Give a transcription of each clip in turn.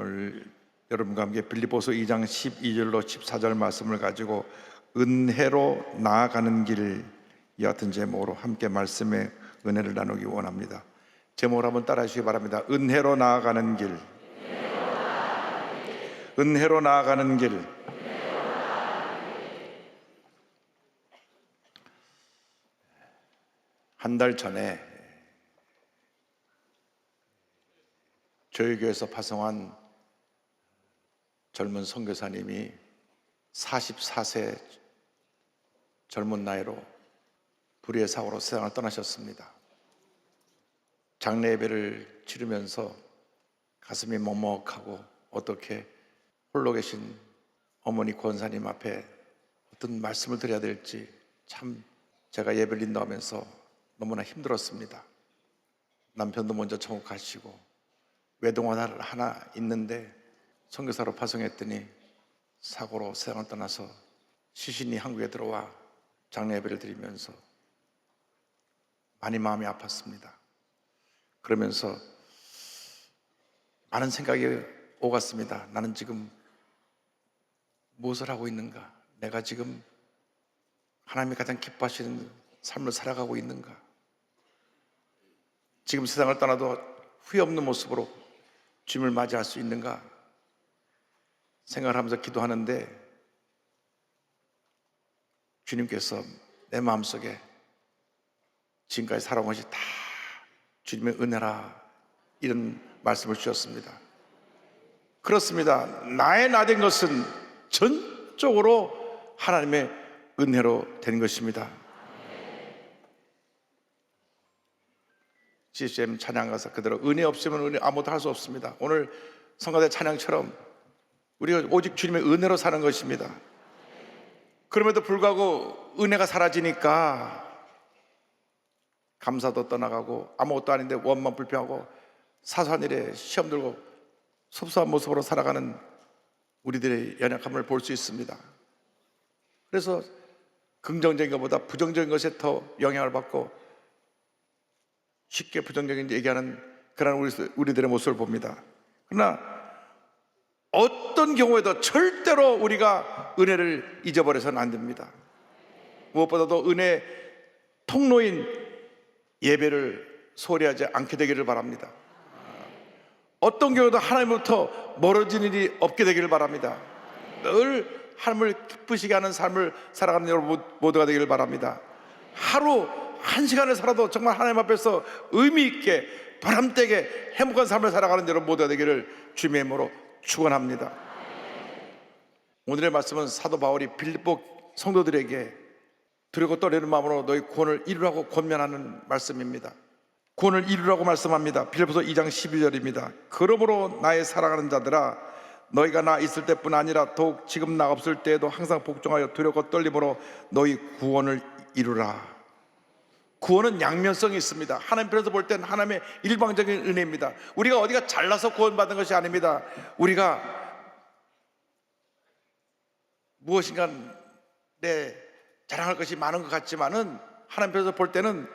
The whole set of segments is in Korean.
오늘 여러분과 함께 빌립보서 2장 12절로 14절 말씀을 가지고 은혜로 나아가는 길 이 같은 제목으로 함께 말씀의 은혜를 나누기 원합니다. 제목을 한번 따라해 주시기 바랍니다. 은혜로 나아가는 길. 은혜로 나아가는 길. 한 달 전에 저희 교회에서 파송한 젊은 선교사님이 44세 젊은 나이로 불의의 사고로 세상을 떠나셨습니다. 장례 예배를 치르면서 가슴이 먹먹하고 어떻게 홀로 계신 어머니 권사님 앞에 어떤 말씀을 드려야 될지 참 제가 예배를 인도하면서 너무나 힘들었습니다. 남편도 먼저 천국 가시고 외동화를 하나 있는데 선교사로 파송했더니 사고로 세상을 떠나서 시신이 한국에 들어와 장례 예배를 드리면서 많이 마음이 아팠습니다. 그러면서 많은 생각이 오갔습니다. 나는 지금 무엇을 하고 있는가? 내가 지금 하나님이 가장 기뻐하시는 삶을 살아가고 있는가? 지금 세상을 떠나도 후회 없는 모습으로 주님을 맞이할 수 있는가? 생각을 하면서 기도하는데 주님께서 내 마음속에 지금까지 살아온 것이 다 주님의 은혜라 이런 말씀을 주셨습니다. 그렇습니다. 나의 나된 것은 전적으로 하나님의 은혜로 된 것입니다. CCM 찬양 가서 그대로 은혜 없으면 은혜 아무것도 할 수 없습니다. 오늘 성가대 찬양처럼 우리가 오직 주님의 은혜로 사는 것입니다. 그럼에도 불구하고 은혜가 사라지니까 감사도 떠나가고 아무것도 아닌데 원만 불평하고 사소한 일에 시험 들고 섭섭한 모습으로 살아가는 우리들의 연약함을 볼 수 있습니다. 그래서 긍정적인 것보다 부정적인 것에 더 영향을 받고 쉽게 부정적인 얘기하는 그런 우리, 우리들의 모습을 봅니다. 그러나 어떤 경우에도 절대로 우리가 은혜를 잊어버려서는 안 됩니다. 무엇보다도 은혜 통로인 예배를 소홀히하지 않게 되기를 바랍니다. 어떤 경우도 하나님부터 멀어지는 일이 없게 되기를 바랍니다. 늘 하나님을 기쁘시게 하는 삶을 살아가는 여러분 모두가 되기를 바랍니다. 하루 한 시간을 살아도 정말 하나님 앞에서 의미 있게 보람되게 행복한 삶을 살아가는 여러분 모두가 되기를 주님의 이름으로 축원합니다. 오늘의 말씀은 사도 바울이 빌립보 성도들에게 두려고 떨리는 마음으로 너희 구원을 이루라고 권면하는 말씀입니다. 구원을 이루라고 말씀합니다. 빌립보서 2장 12절입니다. 그러므로 나의 사랑하는 자들아 너희가 나 있을 때뿐 아니라 더욱 지금 나 없을 때에도 항상 복종하여 두렵고 떨림으로 너희 구원을 이루라. 구원은 양면성이 있습니다. 하나님 편에서 볼 때는 하나님의 일방적인 은혜입니다. 우리가 어디가 잘나서 구원받은 것이 아닙니다. 우리가 무엇인가 내 자랑할 것이 많은 것 같지만은 하나님 편에서 볼 때는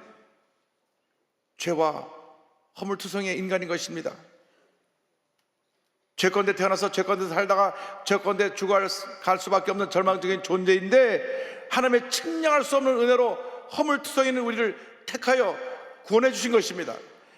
죄와 허물투성의 인간인 것입니다. 죄건대 태어나서 죄건대 살다가 죄건대 죽어갈 수밖에 없는 절망적인 존재인데 하나님의 측량할 수 없는 은혜로 허물투성이 있는 우리를 택하여 구원해 주신 것입니다.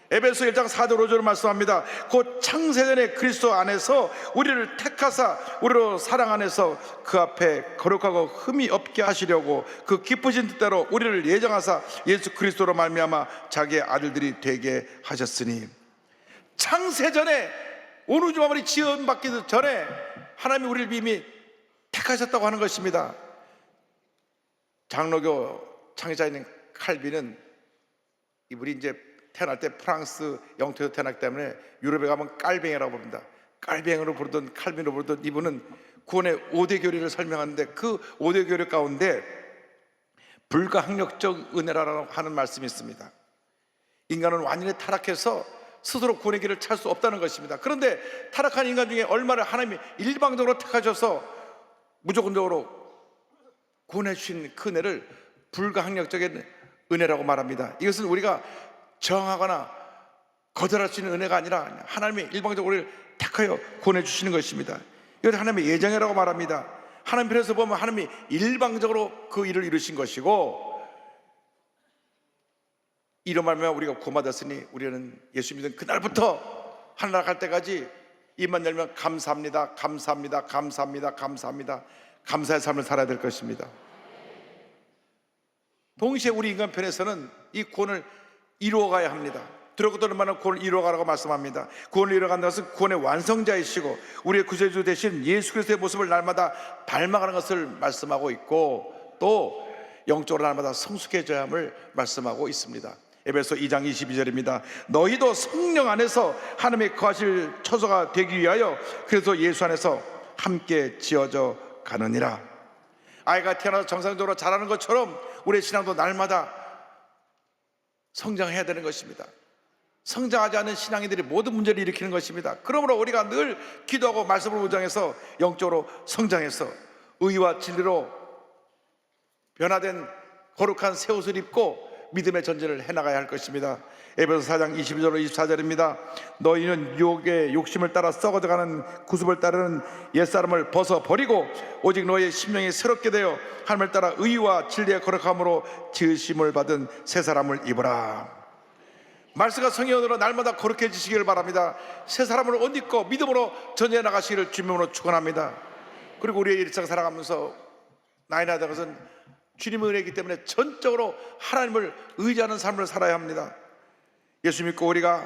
에베소 1장 4절 5절을 말씀합니다. 곧 창세전에 그리스도 안에서 우리를 택하사 우리로 사랑 안에서 그 앞에 거룩하고 흠이 없게 하시려고 그 기쁘신 뜻대로 우리를 예정하사 예수 그리스도로 말미암아 자기의 아들들이 되게 하셨으니 창세전에 온 우주 만물이 지원받기 전에 하나님이 우리를 이미 택하셨다고 하는 것입니다. 장로교 창의자인 칼빈은 이분이 이제 태어날 때 프랑스 영토에서 태어났기 때문에 유럽에 가면 깔뱅이라고 부릅니다. 깔뱅이로 부르던 칼빈으로 부르던 이분은 구원의 5대 교리를 설명하는데 그 5대 교리 가운데 불가항력적 은혜라고 하는 말씀이 있습니다. 인간은 완전히 타락해서 스스로 구원의 길을 찾을 수 없다는 것입니다. 그런데 타락한 인간 중에 얼마를 하나님이 일방적으로 택하셔서 무조건적으로 구원해 주신 그 은혜를 불가항력적인 은혜라고 말합니다. 이것은 우리가 정하거나 거절할 수 있는 은혜가 아니라 하나님의 일방적으로 우리를 택하여 구원해 주시는 것입니다. 이것을 하나님의 예정이라고 말합니다. 하나님 편에서 보면 하나님이 일방적으로 그 일을 이루신 것이고 이로 말하면 우리가 구원받았으니 우리는 예수 믿은 그날부터 하늘나라 갈 때까지 입만 열면 감사합니다 감사합니다 감사합니다 감사합니다 감사의 삶을 살아야 될 것입니다 동시에 우리 인간 편에서는 이 구원을 이루어가야 합니다 들어가도 얼마나 구원을 이루어가라고 말씀합니다 구원을 이루어간다는 것은 구원의 완성자이시고 우리의 구세주 대신 예수 그리스도의 모습을 날마다 닮아가는 것을 말씀하고 있고 또 영적으로 날마다 성숙해져야 함을 말씀하고 있습니다 에베소 2장 22절입니다. 너희도 성령 안에서 하나님의 거하실 처소가 되기 위하여 그래서 예수 안에서 함께 지어져 가느니라. 아이가 태어나서 정상적으로 자라는 것처럼 우리의 신앙도 날마다 성장해야 되는 것입니다. 성장하지 않은 신앙인들이 모든 문제를 일으키는 것입니다. 그러므로 우리가 늘 기도하고 말씀을 무장해서 영적으로 성장해서 의와 진리로 변화된 거룩한 새 옷을 입고 믿음의 전쟁을 해나가야 할 것입니다. 에베소 4장 22절로 24절입니다. 너희는 유혹의 욕심을 따라 썩어져가는 구습을 따르는 옛사람을 벗어 버리고 오직 너희의 심령이 새롭게 되어 하나님을 따라 의와 진리의 거룩함으로 지으심을 받은 새 사람을 입어라. 말씀과 성령으로 날마다 거룩해지시기를 바랍니다. 새 사람을 옷 입고 믿음으로 전쟁해 나가시기를 주님으로 축원합니다. 그리고 우리의 일상 살아가면서 나이 나다 것은 주님의 은혜이기 때문에 전적으로 하나님을 의지하는 삶을 살아야 합니다. 예수 믿고 우리가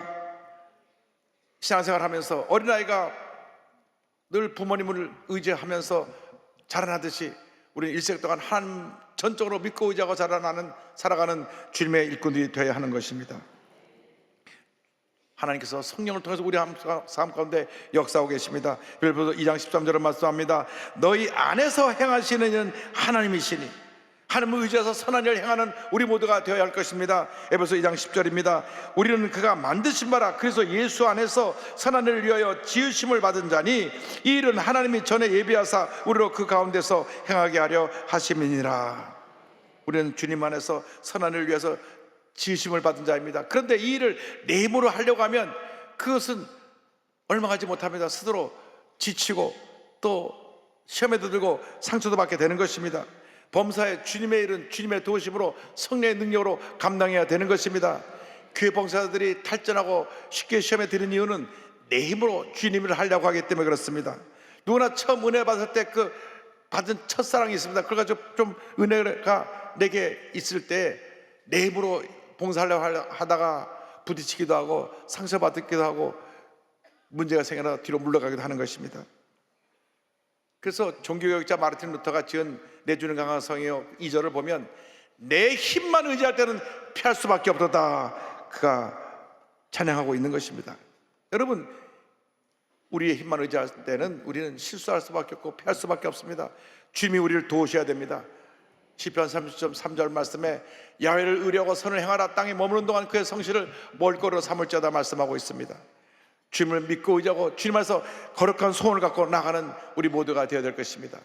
신앙생활 하면서 어린아이가 늘 부모님을 의지하면서 자라나듯이 우리는 일생 동안 하나님 전적으로 믿고 의지하고 자라나는 살아가는 주님의 일꾼들이 되어야 하는 것입니다. 하나님께서 성령을 통해서 우리 삶 가운데 역사하고 계십니다. 빌보서 2장 13절을 말씀합니다. 너희 안에서 행하시는 하나님이시니 하나님을 의지해서 선한 일을 행하는 우리 모두가 되어야 할 것입니다. 에베소 2장 10절입니다. 우리는 그가 만드신 바라 그래서 예수 안에서 선한 일을 위하여 지으심을 받은 자니 이 일은 하나님이 전에 예비하사 우리로 그 가운데서 행하게 하려 하심이니라. 우리는 주님 안에서 선한 일을 위해서 지으심을 받은 자입니다. 그런데 이 일을 내 힘으로 하려고 하면 그것은 얼마 가지 못합니다. 스스로 지치고 또 시험에도 들고 상처도 받게 되는 것입니다. 범사에 주님의 일은 주님의 도우심으로 성령의 능력으로 감당해야 되는 것입니다. 교회 봉사자들이 탈전하고 쉽게 시험에 드는 이유는 내 힘으로 주님을 하려고 하기 때문에 그렇습니다. 누구나 처음 은혜 받을 때 그 받은 첫사랑이 있습니다. 그래가지고 좀 은혜가 내게 있을 때 내 힘으로 봉사하려고 하다가 부딪히기도 하고 상처받기도 하고 문제가 생겨나 뒤로 물러가기도 하는 것입니다. 그래서 종교교육자 마르틴 루터가 지은 내주는 강한 성이요 2절을 보면 내 힘만 의지할 때는 피할 수밖에 없다. 그가 찬양하고 있는 것입니다. 여러분 우리의 힘만 의지할 때는 우리는 실수할 수밖에 없고 피할 수밖에 없습니다. 주님이 우리를 도우셔야 됩니다. 시편 30.3절 말씀에 야훼를 의뢰하고 선을 행하라. 땅에 머무는 동안 그의 성실을 멀거로 삼을지어다 말씀하고 있습니다 주님을 믿고 의지하고 주님 안에서 거룩한 소원을 갖고 나가는 우리 모두가 되어야 될 것입니다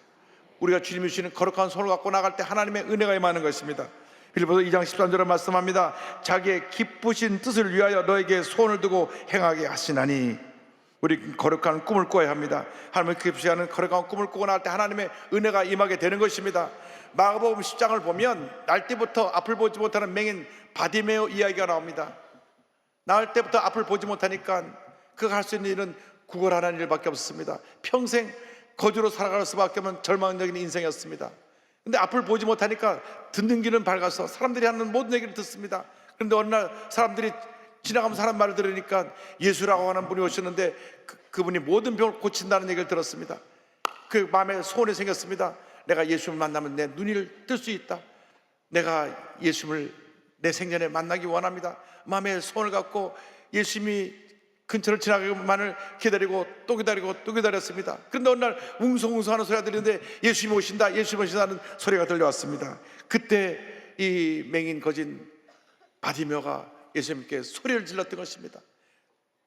우리가 주님이 주시는 거룩한 손을 갖고 나갈 때 하나님의 은혜가 임하는 것입니다. 빌보서 2장 13절에 말씀합니다. 자기의 기쁘신 뜻을 위하여 너에게 손을 두고 행하게 하시나니 우리 거룩한 꿈을 꿔야 합니다. 하나님의 기쁘시하는 거룩한 꿈을 꾸고 나갈 때 하나님의 은혜가 임하게 되는 것입니다. 마가복음 10장을 보면 날 때부터 앞을 보지 못하는 맹인 바디메오 이야기가 나옵니다. 나을 때부터 앞을 보지 못하니까 그가 할 수 있는 일은 구걸하는 일밖에 없습니다. 평생 거주로 살아갈 수밖에 없는 절망적인 인생이었습니다. 근데 앞을 보지 못하니까 듣는 귀는 밝아서 사람들이 하는 모든 얘기를 듣습니다. 그런데 어느 날 사람들이 지나가면 사람 말을 들으니까 예수라고 하는 분이 오셨는데 그, 분이 모든 병을 고친다는 얘기를 들었습니다. 그 마음에 소원이 생겼습니다. 내가 예수를 만나면 내 눈을 뜰 수 있다. 내가 예수를 내 생전에 만나기 원합니다. 마음에 소원을 갖고 예수님이 근처를 지나가기만을 기다리고 또 기다리고 또 기다렸습니다. 그런데 어느 날 웅성웅성하는 소리가 들리는데 예수님 오신다, 예수님 오신다는 소리가 들려왔습니다. 그때 이 맹인 거진 바디묘가 예수님께 소리를 질렀던 것입니다.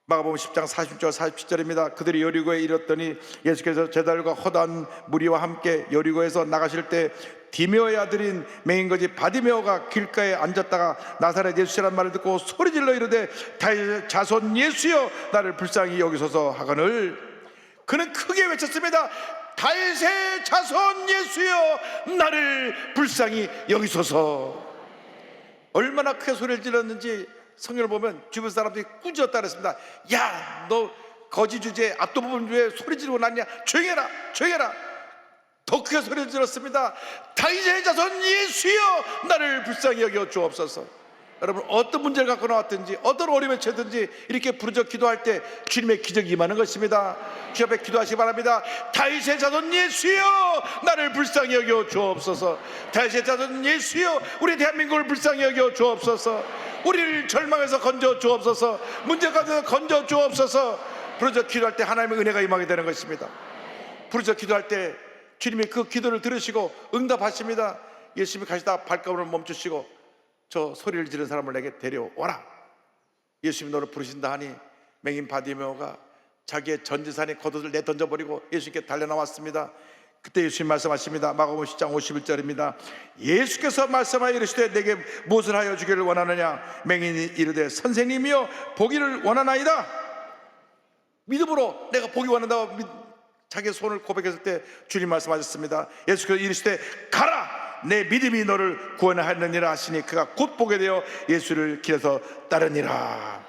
마가복음 10장 40절 47절입니다. 그들이 여리고에 이르렀더니 예수께서 제자들과 허다한 무리와 함께 여리고에서 나가실 때 디메오의 아들인 맹인거지 바디메오가 길가에 앉았다가 나사렛 예수라는 말을 듣고 소리질러 이르되 자손 예수여 나를 불쌍히 여기소서 하거늘 그는 크게 외쳤습니다. 다윗의 자손 예수여 나를 불쌍히 여기소서. 얼마나 크게 소리를 질렀는지 성경을 보면 주변 사람들이 꾸짖었다 그랬습니다. 야, 너 거지 주제 앞도부분 주에 소리 지르고 났냐? 조용히 해라, 조용히 해라. 더 크게 소리를 질렀습니다. 다윗의 자손 예수여 나를 불쌍히 여겨 주옵소서. 여러분 어떤 문제를 갖고 나왔든지 어떤 어려움에 처든지 이렇게 부르짖어 기도할 때 주님의 기적이 임하는 것입니다. 주 앞에 기도하시기 바랍니다. 다윗의 자손 예수여 나를 불쌍히 여겨 주옵소서. 다윗의 자손 예수여 우리 대한민국을 불쌍히 여겨 주옵소서. 우리를 절망에서 건져 주옵소서. 문제 가운데서 건져 주옵소서. 부르짖어 기도할 때 하나님의 은혜가 임하게 되는 것입니다. 부르짖어 기도할 때 주님이 그 기도를 들으시고 응답하십니다. 예수님이 가시다 발걸음을 멈추시고 저 소리를 지른 사람을 내게 데려오라. 예수님이 너를 부르신다 하니 맹인 바디메오가 자기의 전 재산의 겉옷을 내던져버리고 예수님께 달려나왔습니다. 그때 예수님 말씀하십니다. 마가복음 10장 51절입니다. 예수께서 말씀하여 이르시되 내게 무엇을 하여 주기를 원하느냐? 맹인이 이르되 선생님이여 보기를 원하나이다. 믿음으로 내가 보기 원한다고 믿- 자기 손을 고백했을 때 주님 말씀하셨습니다. 예수께서 이르시되 가라 내 믿음이 너를 구원하였느니라 하시니 그가 곧 보게 되어 예수를 길에서 따르니라.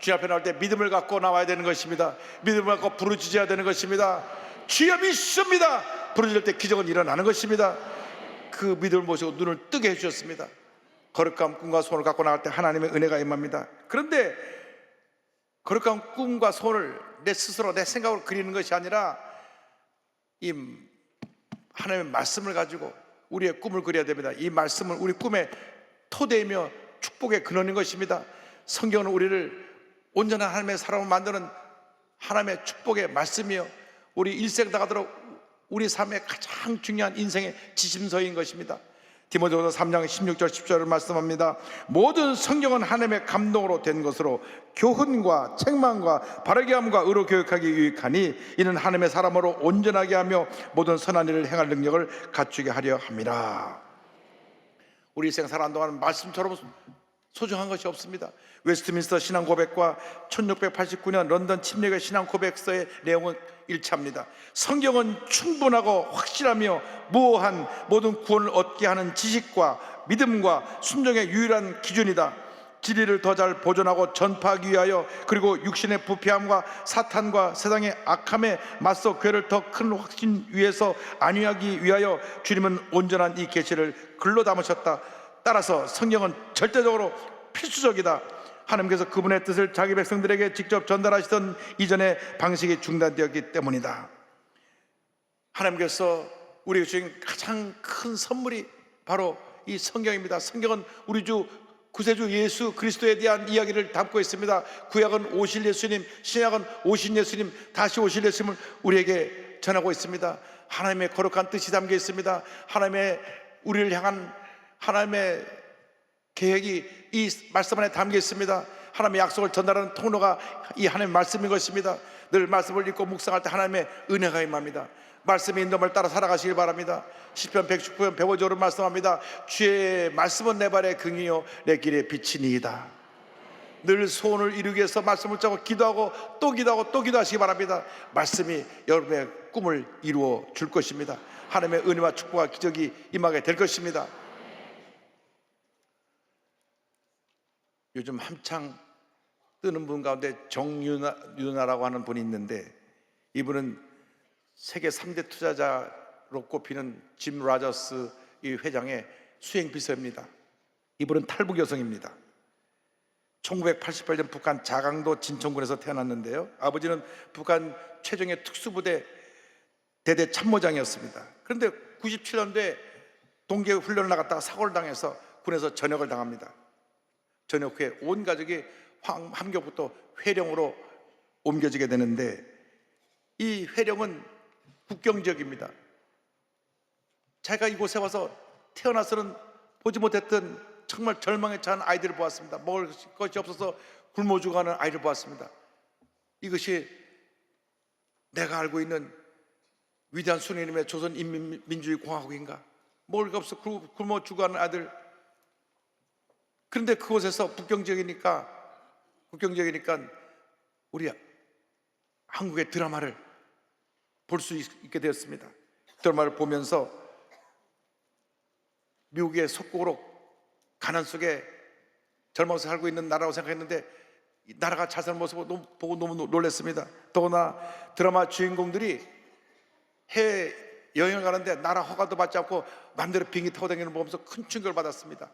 주님 앞에 나올 때 믿음을 갖고 나와야 되는 것입니다. 믿음을 갖고 부르짖어야 되는 것입니다. 주여 믿습니다. 부르짖을 때 기적은 일어나는 것입니다. 그 믿음을 모시고 눈을 뜨게 해주셨습니다. 거룩한 꿈과 손을 갖고 나갈 때 하나님의 은혜가 임합니다. 그런데 거룩한 꿈과 손을 내 스스로 내 생각으로 그리는 것이 아니라 이 하나님의 말씀을 가지고 우리의 꿈을 그려야 됩니다. 이 말씀은 우리 꿈의 토대이며 축복의 근원인 것입니다. 성경은 우리를 온전한 하나님의 사람을 만드는 하나님의 축복의 말씀이요. 우리 일생 다가도록 우리 삶의 가장 중요한 인생의 지심서인 것입니다. 디모데후서 3장 16절 10절을 말씀합니다. 모든 성경은 하나님의 감동으로 된 것으로 교훈과 책망과 바르게 함과 의로 교육하기 유익하니 이는 하나님의 사람으로 온전하게 하며 모든 선한 일을 행할 능력을 갖추게 하려 함이라. 우리 인생 살아가는 동안 말씀처럼 소중한 것이 없습니다. 웨스트민스터 신앙 고백과 1689년 런던 침례교 신앙 고백서의 내용은 일치합니다. 성경은 충분하고 확실하며 무호한 모든 구원을 얻게 하는 지식과 믿음과 순종의 유일한 기준이다. 진리를 더 잘 보존하고 전파하기 위하여 그리고 육신의 부패함과 사탄과 세상의 악함에 맞서 교회를 더 큰 확신 위에서 안위하기 위하여 주님은 온전한 이 계시를 글로 담으셨다. 따라서 성경은 절대적으로 필수적이다. 하나님께서 그분의 뜻을 자기 백성들에게 직접 전달하시던 이전의 방식이 중단되었기 때문이다. 하나님께서 우리에게 주신 가장 큰 선물이 바로 이 성경입니다. 성경은 우리 주 구세주 예수 그리스도에 대한 이야기를 담고 있습니다. 구약은 오실 예수님, 신약은 오신 예수님, 다시 오실 예수님을 우리에게 전하고 있습니다. 하나님의 거룩한 뜻이 담겨 있습니다. 하나님의 우리를 향한 하나님의 계획이 이 말씀 안에 담겨 있습니다. 하나님의 약속을 전달하는 통로가 이 하나님의 말씀인 것입니다. 늘 말씀을 읽고 묵상할 때 하나님의 은혜가 임합니다. 말씀의 인도를 따라 살아가시길 바랍니다. 시편 119편 105절은 말씀합니다. 주의 말씀은 내 발의 긍이요 내 길의 빛이니이다. 늘 소원을 이루기 위해서 말씀을 짜고 기도하고 또 기도하고 또 기도하시기 바랍니다. 말씀이 여러분의 꿈을 이루어 줄 것입니다. 하나님의 은혜와 축복과 기적이 임하게 될 것입니다. 요즘 한창 뜨는 분 가운데 정유나라고 하는 분이 있는데 이분은 세계 3대 투자자로 꼽히는 짐 라저스 이 회장의 수행 비서입니다. 이분은 탈북 여성입니다. 1988년 북한 자강도 진천군에서 태어났는데요. 아버지는 북한 최종의 특수부대 대대 참모장이었습니다. 그런데 97년도에 동계 훈련을 나갔다가 사고를 당해서 군에서 전역을 당합니다. 전역 후에 온 가족이 황- 함경부터 회령으로 옮겨지게 되는데 이 회령은 국경 지역입니다. 자기가 이곳에 와서 태어나서는 보지 못했던 정말 절망에 처한 아이들을 보았습니다. 먹을 것이 없어서 굶어 죽어가는 아이를 보았습니다. 이것이 내가 알고 있는 위대한 순회님의 조선 인민민주주의 공화국인가? 먹을 것 없어 굶- 굶어 죽어가는 아들. 그런데 그곳에서 국경 지역이니까 국경 지역이니까 우리 한국의 드라마를 볼 수 있게 되었습니다. 드라마를 보면서 미국의 속국으로 가난 속에 젊어서 살고 있는 나라라고 생각했는데 이 나라가 잘 사는 모습을 너무- 보고 너무 놀랐습니다. 더구나 드라마 주인공들이 해외 여행을 가는데 나라 허가도 받지 않고 마음대로 비행기 타고 다니는 걸 보면서 큰 충격을 받았습니다.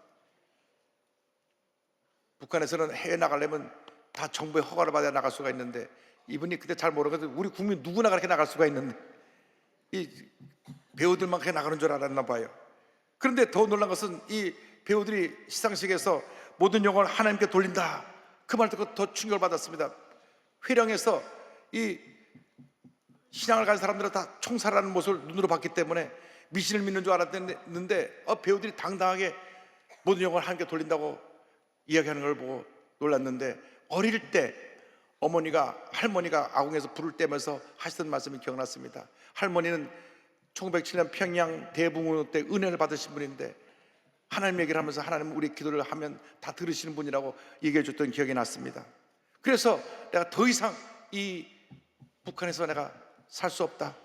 북한에서는 해외 나가려면 다 정부의 허가를 받아야 나갈 수가 있는데 이분이 그때 잘 모르거든 우리 국민 누구나 그렇게 나갈 수가 있는데 이 배우들만 그렇게 나가는 줄 알았나 봐요. 그런데 더 놀란 것은 이 배우들이 시상식에서 모든 영광을 하나님께 돌린다. 그 말 듣고 더 충격을 받았습니다. 회령에서 이 신앙을 가진 사람들은 다 총살하는 모습을 눈으로 봤기 때문에 미신을 믿는 줄 알았는데 어, 배우들이 당당하게 모든 영광을 하나님께 돌린다고 이야기하는 걸 보고 놀랐는데 어릴 때 어머니가 할머니가 아궁에서 불을 떼면서 하시던 말씀이 기억났습니다. 할머니는 1907년 평양 대붕으로 때 은혜를 받으신 분인데 하나님 얘기를 하면서 하나님 우리 기도를 하면 다 들으시는 분이라고 얘기해 줬던 기억이 났습니다. 그래서 내가 더 이상 이 북한에서 내가 살 수 없다.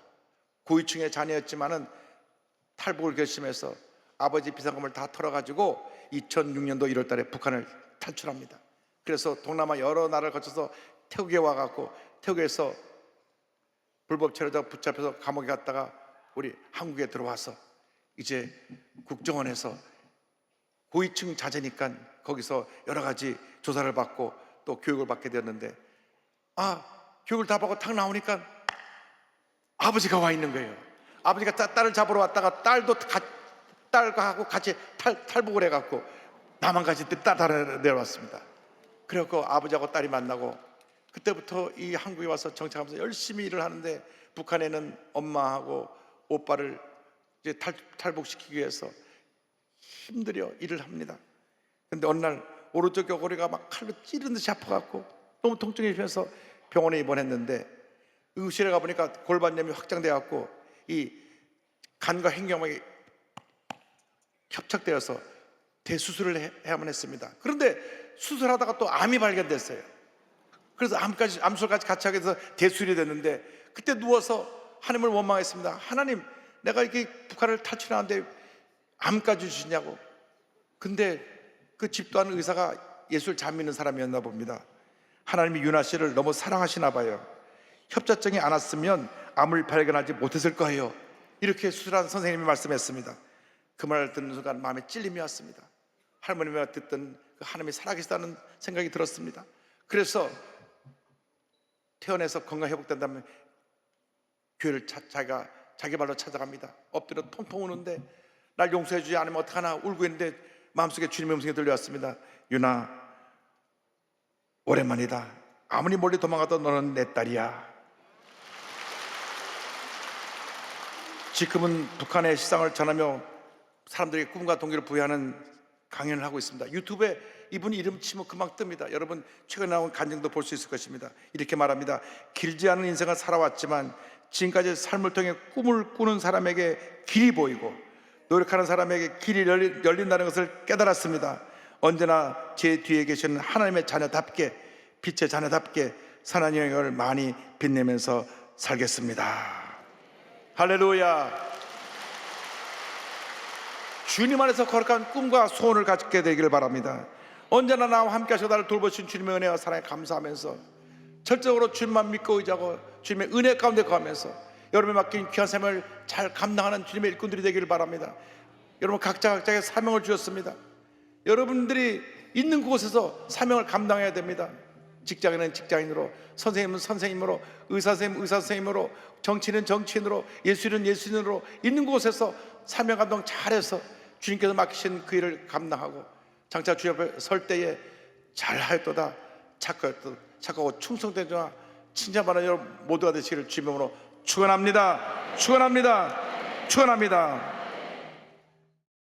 고위층의 자녀였지만은 탈북을 결심해서 아버지 비상금을 다 털어가지고 2006년도 1월 달에 북한을 탈출합니다. 그래서 동남아 여러 나라를 거쳐서 태국에 와갖고 태국에서 불법 체류자 붙잡혀서 감옥에 갔다가 우리 한국에 들어와서 이제 국정원에서 고위층 자제니까 거기서 여러 가지 조사를 받고 또 교육을 받게 되었는데 아 교육을 다 받고 탁 나오니까 아버지가 와 있는 거예요. 아버지가 따- 딸을 잡으러 왔다가 딸도 가, 딸과 하고 같이 탈, 탈북을 해갖고 나만 같이 따라 내려왔습니다. 그래갖고 아버지하고 딸이 만나고 그때부터 이 한국에 와서 정착하면서 열심히 일을 하는데 북한에는 엄마하고 오빠를 이제 탈, 탈북시키기 위해서 힘들여 일을 합니다. 근데 어느 날 오른쪽 격오리가 막 칼로 찌르는 듯이 아파갖고 너무 통증이 심해서 병원에 입원했는데 의실에 가보니까 골반염이 확장돼갖고 이 간과 횡경막이 협착되어서 대수술을 해- 해야만 했습니다. 그런데 수술하다가 또 암이 발견됐어요. 그래서 암까지 암술까지 같이 하게 돼서 대수술이 됐는데 그때 누워서 하나님을 원망했습니다. 하나님, 내가 이렇게 북한을 탈출하는데 암까지 주시냐고. 근데 그 집도하는 의사가 예수를 잘 믿는 사람이었나 봅니다. 하나님이 유나 씨를 너무 사랑하시나 봐요. 협자증이 안 왔으면 암을 발견하지 못했을 거예요. 이렇게 수술한 선생님이 말씀했습니다. 그 말을 듣는 순간 마음에 찔림이 왔습니다. 할머니가 듣던 그 하나님이 살아계시다는 생각이 들었습니다. 그래서 태어나서 건강 회복된다면 교회를 자, 자기가 자기 발로 찾아갑니다. 엎드려 통통 우는데 날 용서해 주지 않으면 어떡하나 울고 있는데 마음속에 주님의 음성이 들려왔습니다. 유나 오랜만이다. 아무리 멀리 도망가도 너는 내 딸이야. 지금은 북한의 시상을 전하며 사람들에게 꿈과 동기를 부여하는 강연을 하고 있습니다. 유튜브에 이분 이름 치면 금방 뜹니다. 여러분 최근에 나온 간증도 볼 수 있을 것입니다. 이렇게 말합니다. 길지 않은 인생을 살아왔지만 지금까지 삶을 통해 꿈을 꾸는 사람에게 길이 보이고 노력하는 사람에게 길이 열린다는 것을 깨달았습니다. 언제나 제 뒤에 계시는 하나님의 자녀답게 빛의 자녀답게 선한 영역을 많이 빛내면서 살겠습니다. 할렐루야. 주님 안에서 거룩한 꿈과 소원을 갖게 되기를 바랍니다. 언제나 나와 함께 하시고 나를 돌보신 주님의 은혜와 사랑에 감사하면서 절대적으로 주님만 믿고 의지하고 주님의 은혜 가운데 거하면서 여러분이 맡긴 귀한 삶을 잘 감당하는 주님의 일꾼들이 되기를 바랍니다. 여러분 각자 각자의 사명을 주셨습니다. 여러분들이 있는 곳에서 사명을 감당해야 됩니다. 직장인은 직장인으로, 선생님은 선생님으로, 의사 선생님 의사 선생님으로, 정치인은 정치인으로, 예수인은 예수인으로 있는 곳에서 사명 감당 잘해서 주님께서 맡기신 그 일을 감당하고 장차 주 옆에 설 때에 잘하였도다 착하였도다 착하고 충성된 자와 칭찬받는 여러분 모두가 되시기를 주님으로 축원합니다. 축원합니다. 축원합니다.